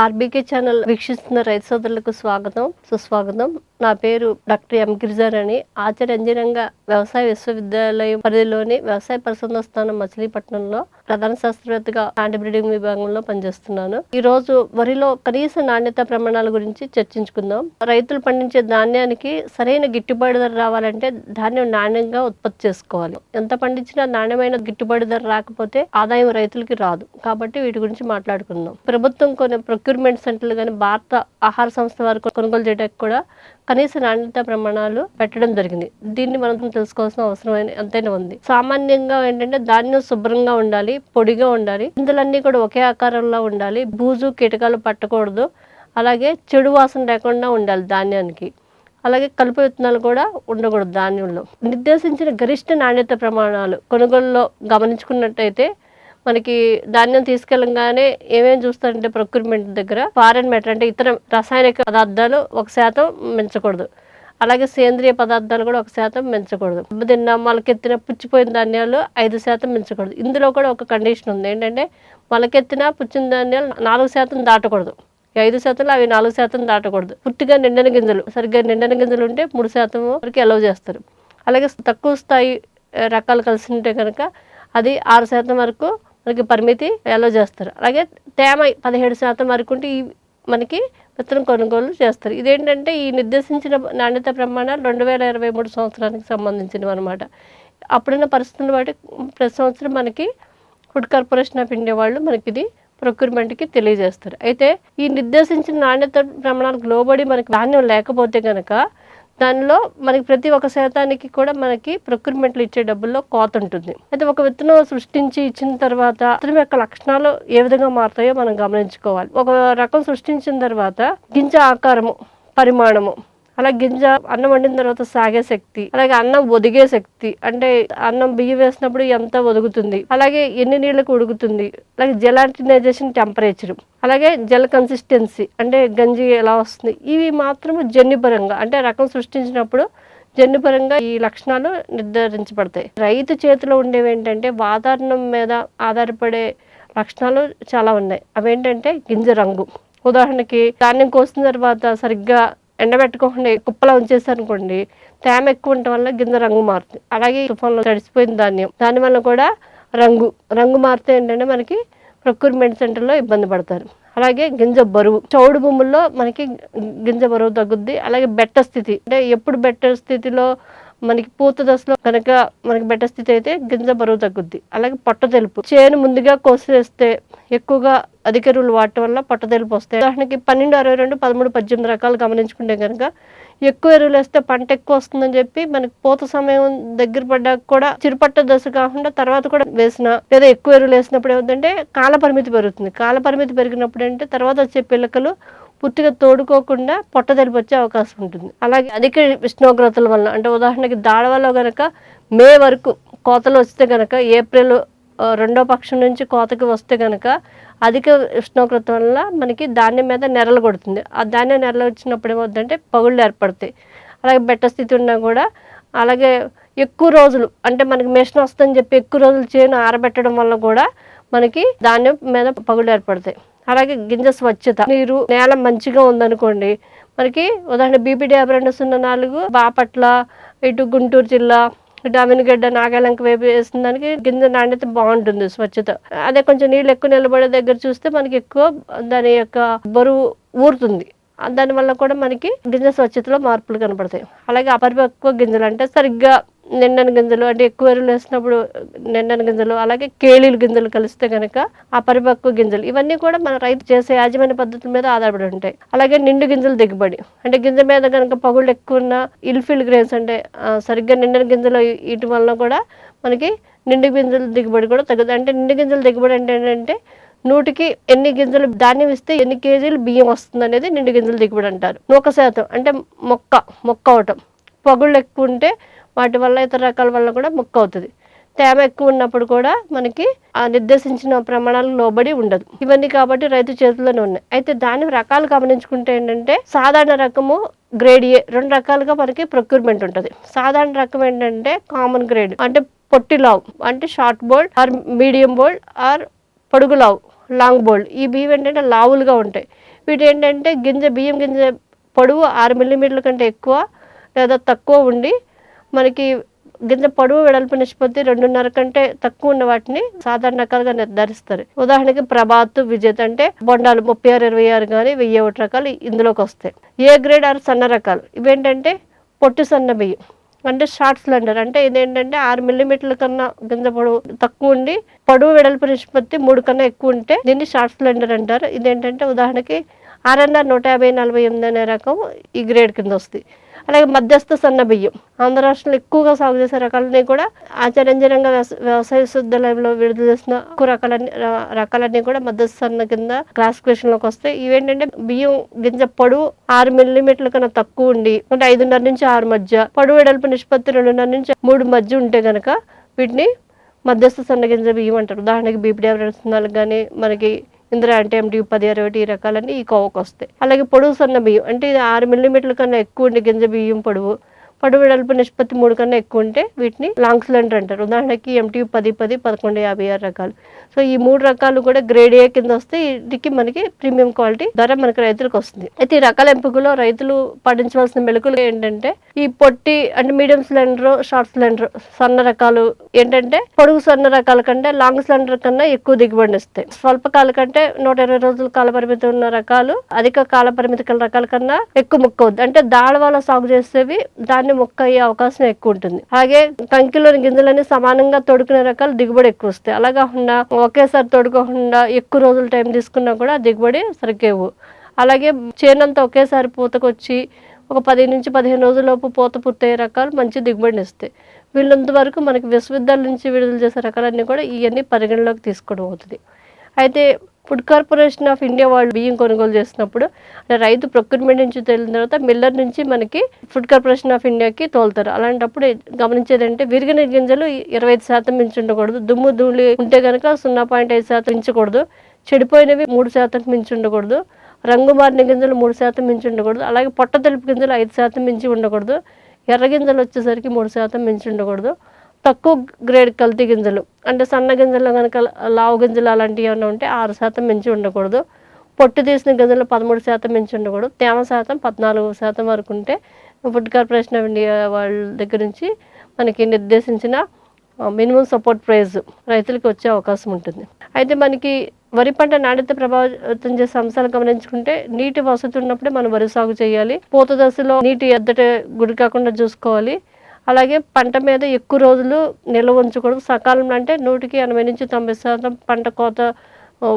RBK channel వీక్షిస్తున్న రైతు సోదరులకు స్వాగతం సుస్వాగతం. నా పేరు doctor M Girijarani Acharya engineering వ్యవసాయ విశ్వవిద్యాలయం పరిధిలోని వ్యవసాయ పరిశోధన స్థానం మచిలీపట్నంలో ప్రధాన శాస్త్రవేత్తగా ప్లాంట్ బ్రీడింగ్ విభాగంలో పనిచేస్తున్నాను. ఈ రోజు వరిలో కనీస నాణ్యత ప్రమాణాల గురించి చర్చించుకుందాం. రైతులు పండించే ధాన్యానికి సరైన గిట్టుబాటు ధర రావాలంటే ధాన్యం నాణ్యంగా ఉత్పత్తి చేసుకోవాలి. ఎంత పండించినా నాణ్యమైన గిట్టుబాటు ధర రాకపోతే ఆదాయం రైతులకి రాదు. కాబట్టి వీటి గురించి మాట్లాడుకుందాం. ప్రభుత్వం కొన్ని ప్రొక్యూర్మెంట్ సెంటర్లు కానీ భారత ఆహార సంస్థ వారు కొనుగోలు చేయడానికి కూడా కనీస నాణ్యత ప్రమాణాలు పెట్టడం జరిగింది. దీన్ని మనం తెలుసుకోవాల్సిన అవసరం ఎంతైనా ఉంది. సామాన్యంగా ఏంటంటే ధాన్యం శుభ్రంగా ఉండాలి పొడిగా ఉండాలి ఇందులన్నీ కూడా ఒకే ఆకారంలో ఉండాలి బూజు కీటకాలు పట్టకూడదు. అలాగే చెడు వాసన లేకుండా ఉండాలి ధాన్యానికి. అలాగే కలుపు విత్తనాలు కూడా ఉండకూడదు ధాన్యంలో. నిర్దేశించిన గరిష్ట నాణ్యత ప్రమాణాలు కొనుగోలులో గమనించుకున్నట్టయితే మనకి ధాన్యం తీసుకెళ్ళగానే ఏమేమి చూస్తారంటే ప్రొక్యూర్మెంట్ దగ్గర ఫారెన్ మెటర్ అంటే ఇతర రసాయనిక పదార్థాలు ఒక శాతం మించకూడదు. అలాగే సేంద్రియ పదార్థాలు కూడా ఒక శాతం మించకూడదు. తిన్న మొలకెత్తిన పుచ్చిపోయిన ధాన్యాలు ఐదు శాతం మించకూడదు. ఇందులో కూడా ఒక కండిషన్ ఉంది. ఏంటంటే మొలకెత్తిన పుచ్చిన ధాన్యాలు నాలుగు శాతం దాటకూడదు. ఐదు శాతంలో అవి నాలుగు శాతం దాటకూడదు. పుట్టిగా నిండన గింజలు సరిగ్గా నిండన గింజలు ఉంటే మూడు శాతం వరకు అలౌ చేస్తారు. అలాగే తక్కువ స్థాయి రకాలు కలిసి ఉంటే కనుక అది ఆరు శాతం వరకు మనకి పరిమితి ఎలా చేస్తారు. అలాగే తేమ పదిహేడు శాతం వరకు ఉంటే ఈ మనకి విత్తనం కొనుగోలు చేస్తారు. ఇదేంటంటే ఈ నిర్దేశించిన నాణ్యత ప్రమాణాలు రెండు వేల ఇరవై మూడు సంవత్సరానికి సంబంధించినవి అనమాట అప్పుడున్న పరిస్థితులను బట్టి ప్రతి సంవత్సరం మనకి ఫుడ్ కార్పొరేషన్ ఆఫ్ ఇండియా వాళ్ళు మనకి ఇది ప్రొక్యూర్మెంట్కి తెలియజేస్తారు. అయితే ఈ నిర్దేశించిన నాణ్యత ప్రమాణాలకు లోబడి మనకి ధాన్యం లేకపోతే కనుక దానిలో మనకి ప్రతి ఒక్క శాతానికి కూడా మనకి ప్రొక్యూర్మెంట్లు ఇచ్చే డబ్బుల్లో కోత ఉంటుంది. అయితే ఒక విత్తనం సృష్టించి ఇచ్చిన తర్వాత విత్తనం యొక్క లక్షణాలు ఏ విధంగా మారుతాయో మనం గమనించుకోవాలి. ఒక రకం సృష్టించిన తర్వాత గింజ ఆకారము పరిమాణము అలా గింజ అన్నం వండిన తర్వాత సాగే శక్తి అలాగే అన్నం ఒదిగే శక్తి అంటే అన్నం బియ్యం వేసినప్పుడు ఎంత ఒదుగుతుంది అలాగే ఎన్ని నీళ్ళకు ఉడుకుతుంది అలాగే జెలాటినైజేషన్ టెంపరేచర్ అలాగే జెల్ కన్సిస్టెన్సీ అంటే గంజి ఎలా వస్తుంది ఇవి మాత్రము జన్యుపరంగా అంటే రకం సృష్టించినప్పుడు జన్యుపరంగా ఈ లక్షణాలు నిర్ధారించబడతాయి. రైతు చేతిలో ఉండేవి ఏంటంటే వాతావరణం మీద ఆధారపడే లక్షణాలు చాలా ఉన్నాయి. అవేంటంటే గింజ రంగు. ఉదాహరణకి ధాన్యం కోసిన తర్వాత సరిగ్గా ఎండబెట్టుకోకుండా కుప్పలా ఉంచేసారనుకోండి తేమ ఎక్కువ ఉండటం వల్ల గింజ రంగు మారుతుంది. అలాగే తుఫాన్లో తడిసిపోయిన ధాన్యం. దాని వల్ల కూడా రంగు రంగు మారితే ఏంటంటే మనకి ప్రొక్యూర్మెంట్ సెంటర్లో ఇబ్బంది పడతారు. అలాగే గింజ బరువు. చౌడు భూముల్లో మనకి గింజ బరువు తగ్గుద్ది. అలాగే బెట్ట స్థితి. అంటే ఎప్పుడు బెట్ట స్థితిలో మనకి పూత దశలో కనుక మనకి బెట్ట స్థితి అయితే గింజ బరువు తగ్గుద్ది. అలాగే పొట్ట తెలుపు. చేను ముందుగా కోసేస్తే ఎక్కువగా అధిక ఎరువులు వాడటం వల్ల పొట్టదెలుపు వస్తాయి. ఉదాహరణకి పన్నెండు అరవై రెండు పదమూడు పద్దెనిమిది రకాలు గమనించుకుంటే కనుక ఎక్కువ ఎరువులు వేస్తే పంట ఎక్కువ వస్తుందని చెప్పి మనకి పూత సమయం దగ్గర పడ్డాక కూడా చిరుపట్ట దశ కాకుండా తర్వాత కూడా వేసిన లేదా ఎక్కువ ఎరువులు వేసినప్పుడు ఏమిటంటే కాల పరిమితి పెరుగుతుంది. కాల పరిమితి పెరిగినప్పుడు అంటే తర్వాత వచ్చే పిల్లకలు పూర్తిగా తోడుకోకుండా పొట్ట తెలిపి వచ్చే అవకాశం ఉంటుంది. అలాగే అధిక ఉష్ణోగ్రతల వల్ల అంటే ఉదాహరణకి దాడవలో గనక మే వరకు కోతలు వస్తే గనక ఏప్రిల్ రెండో పక్షం నుంచి కోతకి వస్తే గనక అధిక ఉష్ణోగ్రత వల్ల మనకి ధాన్యం మీద నెరలు కొడుతుంది. ఆ ధాన్యం నెరలు వచ్చినప్పుడు ఏమవుతుందంటే పగుళ్ళు ఏర్పడతాయి. అలాగే బెట్ట స్థితి ఉన్నా కూడా అలాగే ఎక్కువ రోజులు అంటే మనకి మెషిన్ వస్తుందని చెప్పి ఎక్కువ రోజులు చేను ఆరబెట్టడం వల్ల కూడా మనకి ధాన్యం మీద పగుళ్ళు ఏర్పడతాయి. అలాగే గింజ స్వచ్ఛత నీరు నేల మంచిగా ఉందనుకోండి మనకి ఉదాహరణ బీపీడీ యాభై రెండు సున్నా నాలుగు బాపట్ల ఇటు గుంటూరు జిల్లా ఇటు గడ్డ నాగాలంక వైపు వేసిన దానికి గింజ నాణ్యత బాగుంటుంది స్వచ్ఛత. అదే కొంచెం నీళ్ళు ఎక్కువ నిలబడే దగ్గర చూస్తే మనకి ఎక్కువ దాని యొక్క బరువు ఊరుతుంది. దానివల్ల కూడా మనకి గింజ స్వచ్ఛతలో మార్పులు కనపడతాయి. అలాగే అపరిపక్వ గింజలు అంటే సరిగ్గా నిండని గింజలు అంటే ఎక్కువ ఎరువులు వేసినప్పుడు నిండని గింజలు అలాగే కేళీలు గింజలు కలిస్తే కనుక ఆ పరిపక్వ గింజలు ఇవన్నీ కూడా మన రైతు చేసే యాజమాన్య పద్ధతుల మీద ఆధారపడి ఉంటాయి. అలాగే నిండు గింజలు దిగుబడి అంటే గింజ మీద కనుక పగుళ్ళు ఎక్కువ ఉన్న ఇల్ఫిల్ గ్రెయిన్స్ అంటే సరిగ్గా నిండని గింజలు వీటి వల్ల కూడా మనకి నిండు గింజల దిగుబడి కూడా తగ్గదు అంటే నిండు గింజల దిగుబడి అంటే ఏంటంటే నూటికి ఎన్ని గింజలు ధాన్యం ఇస్తే ఎన్ని కేజీలు బియ్యం వస్తుంది అనేది నిండు గింజలు దిగుబడి అంటారు. నూక శాతం అంటే మొక్క మొక్క అవటం పగుళ్ళు ఎక్కువ ఉంటే వాటి వల్ల ఇతర రకాల వల్ల కూడా మొక్క అవుతుంది. తేమ ఎక్కువ ఉన్నప్పుడు కూడా మనకి ఆ నిర్దేశించిన ప్రమాణాలకు లోబడి ఉండదు. ఇవన్నీ కాబట్టి రైతు చేతుల్లోనే ఉన్నాయి. అయితే దాని రకాలు గమనించుకుంటే ఏంటంటే సాధారణ రకము గ్రేడ్ ఏ రెండు రకాలుగా మనకి ప్రొక్యూర్మెంట్ ఉంటుంది. సాధారణ రకం ఏంటంటే కామన్ గ్రేడ్ అంటే పొట్టి లావు అంటే short bold or medium bold or పొడుగు లావు లాంగ్ బోల్డ్ ఈ బియ్యం ఏంటంటే లావులుగా ఉంటాయి. వీటి ఏంటంటే గింజ బియ్యం గింజ పొడవు ఆరు మిల్లీమీటర్ల కంటే ఎక్కువ లేదా తక్కువ ఉండి మనకి గింజ పొడవు వెడల్పు నిష్పత్తి రెండున్నర కంటే తక్కువ ఉన్న వాటిని సాధారణ రకాలుగా నిర్ధారిస్తారు. ఉదాహరణకి ప్రభాత్ విజేత అంటే బొండాలు ముప్పై ఆరు ఇరవై ఆరు కానీ వెయ్యి ఒకటి రకాలు ఇందులోకి వస్తాయి. ఏ గ్రేడ్ ఆరు సన్న రకాలు? ఇవేంటంటే పొట్టు సన్న బియ్యం. అంటే షార్ట్ సిలిండర్. అంటే ఇదేంటంటే ఆరు మిల్లీమీటర్ల కన్నా గింజ పొడవు తక్కువ ఉండి పొడవు వెడల్పు నిష్పత్తి మూడు కన్నా ఎక్కువ ఉంటే దీన్ని షార్ట్ సిలిండర్ అంటారు. ఇదేంటంటే ఉదాహరణకి ఆర్ఎన్ఆర్ నూట యాభై నలభై ఎనిమిది అనే రకం ఈ గ్రేడ్ కింద వస్తుంది అలాగే మధ్యస్థ సన్న బియ్యం. ఆంధ్ర రాష్ట్రంలో ఎక్కువగా సాగు చేసే రకాలన్నీ కూడా ఆచరంజనంగా వ్యవసాయ శుద్ధాలయంలో విడుదల చేసిన ఎక్కువ రకాలన్నీ రకాలన్నీ కూడా మధ్యస్థ సన్న కింద క్లాసిఫికేషన్లోకి వస్తాయి. ఇవేంటంటే బియ్యం గింజ పొడవు ఆరు మిల్లీమీటర్ల కన్నా తక్కువ ఉండి అంటే ఐదున్నర నుంచి ఆరు మధ్య పొడవు వెడల్పు నిష్పత్తి రెండున్నర నుంచి మూడు మధ్య ఉంటే కనుక వీటిని మధ్యస్థ సన్న గింజ బియ్యం అంటారు. ఉదాహరణకి బీపీడీ నాలుగు కానీ మనకి ఇందిరా అంటే ఏమిటి పది అరవై ఈ రకాలన్నీ ఈ కోవకు వస్తాయి అలాగే పొడవు సన్న బియ్యం అంటే ఇది ఆరు మిల్లీమీటర్ల కన్నా ఎక్కువ ఉండే గింజ బియ్యం పొడవు. పొడవు వెడల్పు నిష్పత్తి మూడు కన్నా ఎక్కువ ఉంటే వీటిని లాంగ్ సిలిండర్ అంటారు. ఉదాహరణకి ఎంటీ పది పది పదకొండు యాభై ఆరు రకాలు. సో ఈ మూడు రకాలు కూడా గ్రేడ్ ఏ కింద వస్తే వీటికి మనకి ప్రీమియం క్వాలిటీ ధర మనకి రైతులకు వస్తుంది. అయితే ఈ రకాల ఎంపికలో రైతులు పాటించవలసిన మెలకులు ఏంటంటే ఈ పొట్టి అంటే మీడియం సిలిండర్ షార్ట్ సిలిండర్ సన్న రకాలు ఏంటంటే పొడుగు సన్న రకాల కంటే లాంగ్ సిలిండర్ కన్నా ఎక్కువ దిగుబడిని ఇస్తాయి స్వల్పకాల కంటే నూట ఇరవై రోజుల కాల పరిమితి ఉన్న రకాలు అధిక కాల పరిమితి కల రకాల కన్నా ఎక్కువ ముక్క అవుద్ది అంటే దాళవాల సాగు చేసేవి దాన్ని మొక్క అయ్యే అవకాశం ఎక్కువ ఉంటుంది అలాగే కంకిలోని గింజలన్నీ సమానంగా తొడుకునే రకాలు దిగుబడి ఎక్కువ వస్తాయి అలా కాకుండా ఒకేసారి తొడుకోకుండా ఎక్కువ రోజులు టైం తీసుకున్నా కూడా దిగుబడి సరిగ్గా అలాగే చేనంతా ఒకేసారి పూతకొచ్చి ఒక పది నుంచి పదిహేను రోజులలోపు పూత పూర్తయ్యే రకాలు మంచి దిగుబడిని ఇస్తాయి. వీళ్ళంత వరకు మనకి విశ్వవిద్యాలయం నుంచి విడుదల చేసే రకాలన్నీ కూడా ఇవన్నీ పరిగణలోకి తీసుకోవడం అవుతుంది. అయితే ఫుడ్ కార్పొరేషన్ ఆఫ్ ఇండియా వాళ్ళు బియ్యం కొనుగోలు చేసినప్పుడు అంటే రైతు ప్రొక్యూర్మెంట్ నుంచి తెలిసిన తర్వాత మిల్లర్ నుంచి మనకి ఫుడ్ కార్పొరేషన్ ఆఫ్ ఇండియాకి తోలుతారు. అలాంటప్పుడు గమనించేది అంటే విరిగిన గింజలు ఇరవై ఐదు శాతం మించి ఉండకూడదు. దుమ్ము ధూళి ఉంటే కనుక సున్నా పాయింట్ ఐదు శాతం మించకూడదు చెడిపోయినవి మూడు శాతం మించి ఉండకూడదు. రంగు మారిన గింజలు మూడు శాతం మించి ఉండకూడదు. అలాగే పొట్ట తెలుపు గింజలు ఐదు శాతం మించి ఉండకూడదు. ఎర్ర గింజలు వచ్చేసరికి మూడు శాతం మించి ఉండకూడదు. తక్కువ గ్రేడ్ కల్తీ గింజలు అంటే సన్న గింజలు కనుక లావు గింజలు అలాంటివి ఏమైనా ఉంటే ఆరు శాతం మించి ఉండకూడదు. పొట్టు తీసిన గింజలు పదమూడు శాతం మించి ఉండకూడదు. తేమ శాతం పద్నాలుగు శాతం వరకు ఉంటే ఫుడ్ కార్పొరేషన్ ఆఫ్ ఇండియా వాళ్ళ దగ్గర నుంచి మనకి నిర్దేశించిన మినిమం సపోర్ట్ ప్రైస్ రైతులకు వచ్చే అవకాశం ఉంటుంది. అయితే మనకి వరి పంట నాణ్యత ప్రభావితం చేసే అంశాలు గమనించుకుంటే నీటి వసతి ఉన్నప్పుడే మనం వరి సాగు చేయాలి. పూత దశలో నీటి ఎద్దట గుడి కాకుండా చూసుకోవాలి. అలాగే పంట మీద ఎక్కువ రోజులు నిల్వ ఉంచకూడదు. సకాలంలో అంటే నూటికి ఎనభై నుంచి తొంభై శాతం పంట కోత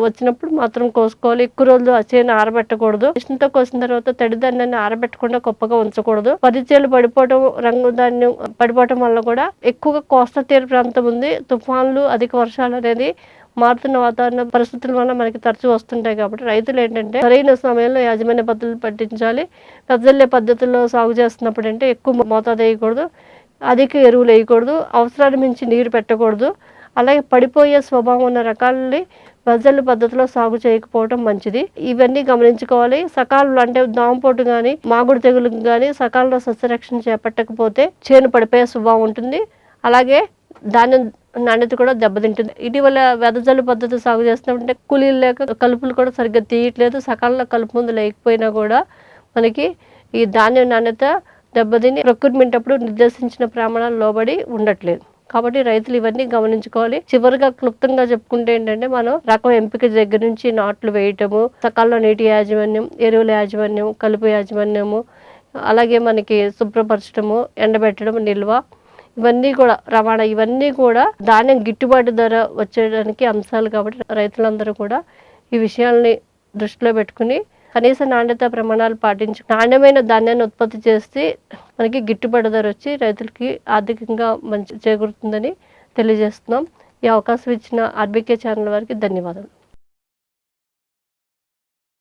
వచ్చినప్పుడు మాత్రం కోసుకోవాలి. ఎక్కువ రోజులు ఆ చేను ఆరబెట్టకూడదు. మిషన్తో కోసిన తర్వాత తడి ధాన్యాన్ని ఆరబెట్టకుండా గొప్పగా ఉంచకూడదు. పరిచయాలు పడిపోవడం రంగు ధాన్యం పడిపోవడం వల్ల కూడా ఎక్కువగా కోస్తా తీర ప్రాంతం ఉంది. తుఫాన్లు అధిక వర్షాలు అనేది మారుతున్న వాతావరణ పరిస్థితుల వల్ల మనకి తరచూ వస్తుంటాయి కాబట్టి రైతులు ఏంటంటే సరైన సమయంలో యాజమాన్య పద్ధతులు పట్టించాలి వెదజల్లే పద్ధతుల్లో సాగు చేస్తున్నప్పుడు అంటే ఎక్కువ మోతాదు వేయకూడదు. అధిక ఎరువులు వేయకూడదు అవసరాన్ని మించి నీరు పెట్టకూడదు. అలాగే పడిపోయే స్వభావం ఉన్న రకాలని వెదజల్లు పద్ధతిలో సాగు చేయకపోవడం మంచిది. ఇవన్నీ గమనించుకోవాలి. సకాలంలో అంటే దాంపోటు కానీ మాగుడు తెగులు కానీ సకాలంలో సస్యరక్షణ చేపట్టకపోతే చేను పడిపోయే స్వభావం ఉంటుంది. అలాగే ధాన్యం నాణ్యత కూడా దెబ్బతింటుంది. ఇటీవల వెదజల్లు పద్ధతి సాగు చేస్తున్నప్పుడు కూలీలు లేక కలుపులు కూడా సరిగ్గా తీయట్లేదు. సకాలంలో కలుపు ముందు లేకపోయినా కూడా మనకి ఈ ధాన్యం నాణ్యత దెబ్బతిని ప్రొక్యూర్మెంట్ అప్పుడు నిర్దేశించిన ప్రమాణాలు లోబడి ఉండట్లేదు. కాబట్టి రైతులు ఇవన్నీ గమనించుకోవాలి. చివరిగా క్లుప్తంగా చెప్పుకుంటే ఏంటంటే మనం రకం ఎంపిక దగ్గర నుంచి నాట్లు వేయటము సకాలంలో నీటి యాజమాన్యం ఎరువుల యాజమాన్యం కలుపు యాజమాన్యము అలాగే మనకి శుభ్రపరచడము ఎండబెట్టడం నిల్వ ఇవన్నీ కూడా రవాణా ఇవన్నీ కూడా ధాన్యం గిట్టుబాటు ధర వచ్చేయడానికి అంశాలు కాబట్టి రైతులందరూ కూడా ఈ విషయాల్ని దృష్టిలో పెట్టుకుని కనీస నాణ్యత ప్రమాణాలు పాటించి నాణ్యమైన ధాన్యాన్ని ఉత్పత్తి చేస్తే మనకి గిట్టుబాటు ధర వచ్చి రైతులకి ఆర్థికంగా మంచి చేకూరుతుందని తెలియజేస్తున్నాం. ఈ అవకాశం ఇచ్చిన ఆర్బీకే ఛానల్ వారికి ధన్యవాదాలు.